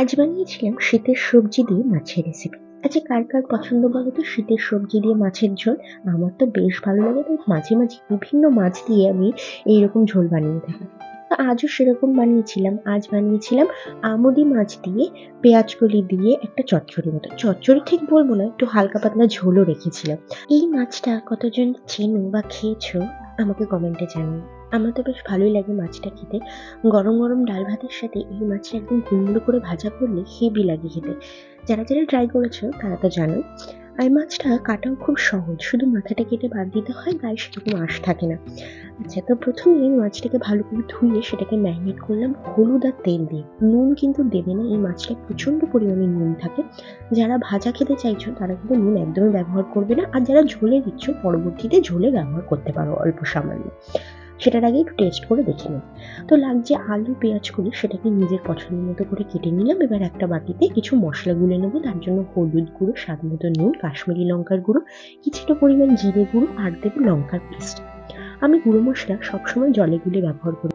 আজ বানিয়েছিলাম শীতের সবজি দিয়ে মাছের রেসিপি আচ্ছা কার কার পছন্দ বলো তো? শীতের সবজি দিয়ে মাছের ঝোল। আমার তো বেশ ভালো লাগে, তাই মাঝে মাঝে বিভিন্ন মাছ দিয়ে আমি এইরকম ঝোল বানিয়ে থাকি। তো আজও সেরকম বানিয়েছিলাম। আজ বানিয়েছিলাম আমুদি মাছ দিয়ে পেঁয়াজ কলি দিয়ে একটা চচ্চড়ি মতো। চচ্চড়ি ঠিক বলব না, একটু হালকা পাতলা ঝোলও রেখেছিলাম। এই মাছটা কতজন চেনো বা খেয়েছো? আমাকে কমেন্টে জানিও। আমার তো বেশ ভালোই লাগে মাছটা খেতে। গরম গরম ডাল ভাতের সাথে এই মাছটা একদম গুঁড়ো করে ভাজা করলে হেভি লাগে খেতে। যারা যারা ট্রাই করেছ, তারা তো জানো। আর মাছটা কাটাও খুব সহজ। শুধু মাথাটা কেটে বাদ দিতে হয়, গায়ে সেরকম আঁশ থাকে না। আচ্ছা তো প্রথমে এই মাছটাকে ভালো করে ধুয়ে সেটাকে ম্যারিনেট করলাম হলুদ আর তেল দিয়ে। নুন কিন্তু দেবে না, এই মাছটা প্রচণ্ড পরিমাণে নুন থাকে। যারা ভাজা খেতে চাইছো, তারা কিন্তু নুন একদমই ব্যবহার করবে না। আর যারা ঝোলে দিচ্ছ, পরবর্তীতে ঝোলে ব্যবহার করতে পারো অল্প সামান্য। সেটার আগে একটু টেস্ট করে দেখে নিন তো লাগছে আলু, পেঁয়াজ করি সেটাকে নিজের পছন্দ মতো করে কেটে নিলাম। এবার একটা বাটিতে কিছু মশলা গুলে নেব। তার জন্য হলুদ গুঁড়ো, স্বাদ মতো নুন, কাশ্মীরি লঙ্কার গুঁড়ো, কিছুটা পরিমাণ জিরে গুঁড়ো আর দেবো লঙ্কার পেস্ট। আমি গুঁড়ো মশলা সবসময় জলে গুলে ব্যবহার করি।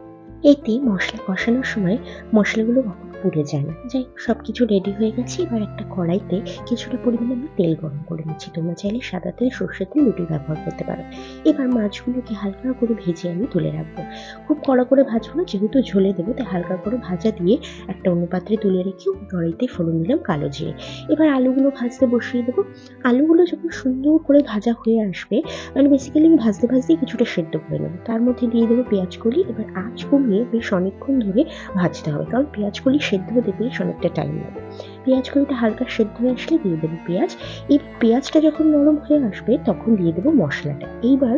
এতে মশলা কষানোর সময় মশলাগুলো পুড়ে যায়। না যাই সব কিছু রেডি হয়ে গেছে। এবার একটা কড়াইতে কিছুটা পরিমাণে আমি তেল গরম করে নিচ্ছি। তোমরা চাইলে সাদা তেল সর্ষের তেল দুটোই ব্যবহার করতে পারো। এবার মাছগুলোকে হালকা করে ভেজে আমি তুলে রাখব। খুব কড়া করে ভাজবো না, যেহেতু ঝোলে দেবো, তাই হালকা করে ভাজা দিয়ে একটা অন্য পাত্রে তুলে রেখে কড়াইতে ফোড়ন দিলাম কালো জিরে। এবার আলুগুলো ভাজতে বসিয়ে দেবো। আলুগুলো যখন সুন্দর করে ভাজা হয়ে আসবে মানে বেসিক্যালি আমি ভাজতে ভাজতে কিছুটা সেদ্ধ করে নেব। তার মধ্যে দিয়ে দেবো পেঁয়াজ কলি এবার আঁচ কমিয়ে বেশ অনেকক্ষণ ধরে ভাজতে হবে, কারণ পেঁয়াজ কলি সেদ্ধ হতে বেশ অনেকটা টাইম লাগে পেঁয়াজ কলিটা হালকা সেদ্ধ হয়ে আসলে দিয়ে দেবো পেঁয়াজ। এই পেঁয়াজটা যখন নরম হয়ে আসবে, তখন দিয়ে দেবো মশলাটা। এইবার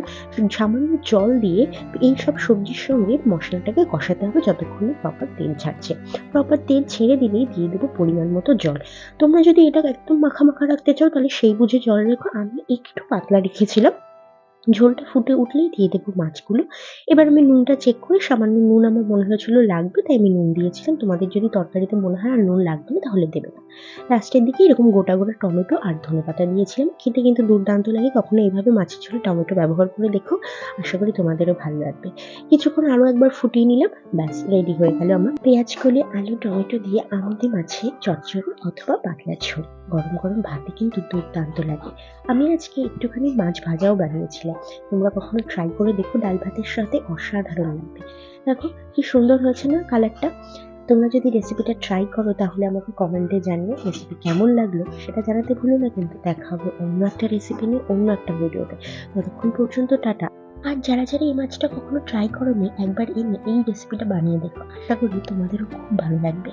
সামান্য জল দিয়ে এই সব সবজির সঙ্গে মশলাটাকে কষাতে হবে যতক্ষণ প্রপার তেল ছাড়ছে। প্রপার তেল ছেড়ে দিলেই দিয়ে দেবো পরিমাণ মতো জল। তোমরা যদি এটা একদম মাখা মাখা রাখতে চাও, তাহলে সেই বুঝে জল রেখো। আমি একটু পাতলা রেখেছিলাম। ঝোলটা ফুটে উঠলেই দিয়ে দেবো মাছগুলো। এবার আমি নুনটা চেক করে, সামান্য নুন আমার মনে হয়েছিল লাগবে, তাই আমি নুন দিয়েছিলাম। তোমাদের যদি তরকারিতে মনে হয় আর নুন লাগবে না, তাহলে দেবে না। লাস্টের দিকে এরকম গোটা গোটা টমেটো আর ধনে পাতা দিয়েছিলাম। খেতে কিন্তু দুর্দান্ত লাগে, কখনো এইভাবে মাছের ঝোলে টমেটো ব্যবহার করে দেখো, আশা করি তোমাদেরও ভালো লাগবে। কিছুক্ষণ আরও একবার ফুটিয়ে নিলাম, ব্যাস রেডি হয়ে গেল আমার। পেঁয়াজ, কলে, আলু, টমেটো দিয়ে আমদি মাছে চচ্চড়ি অথবা পাতলা ঝোল। গরম গরম ভাতে কিন্তু দুর্দান্ত লাগে। আমি আজকে একটুখানি মাছ ভাজাও বানিয়েছিলাম। তোমরা কখনো ট্রাই করে দেখো, ডাল ভাতের সাথে অসাধারণ লাগবে। দেখো, কি সুন্দর হয়েছে না কালারটা তোমরা যদি রেসিপিটা ট্রাই করো, তাহলে আমাকে কমেন্টে জানিও রেসিপি কেমন লাগল। সেটা জানাতে ভুলো না, কিন্তু দেখা হবে অন্য একটা রেসিপি নিয়ে অন্য একটা ভিডিওতে ততক্ষণ পর্যন্ত টাটা। আর যারা যারা এই মাছটা কখনো ট্রাই করোনি, একবার এনে এই রেসিপিটা বানিয়ে দেখো। আশা করি তোমাদেরও খুব ভালো লাগবে।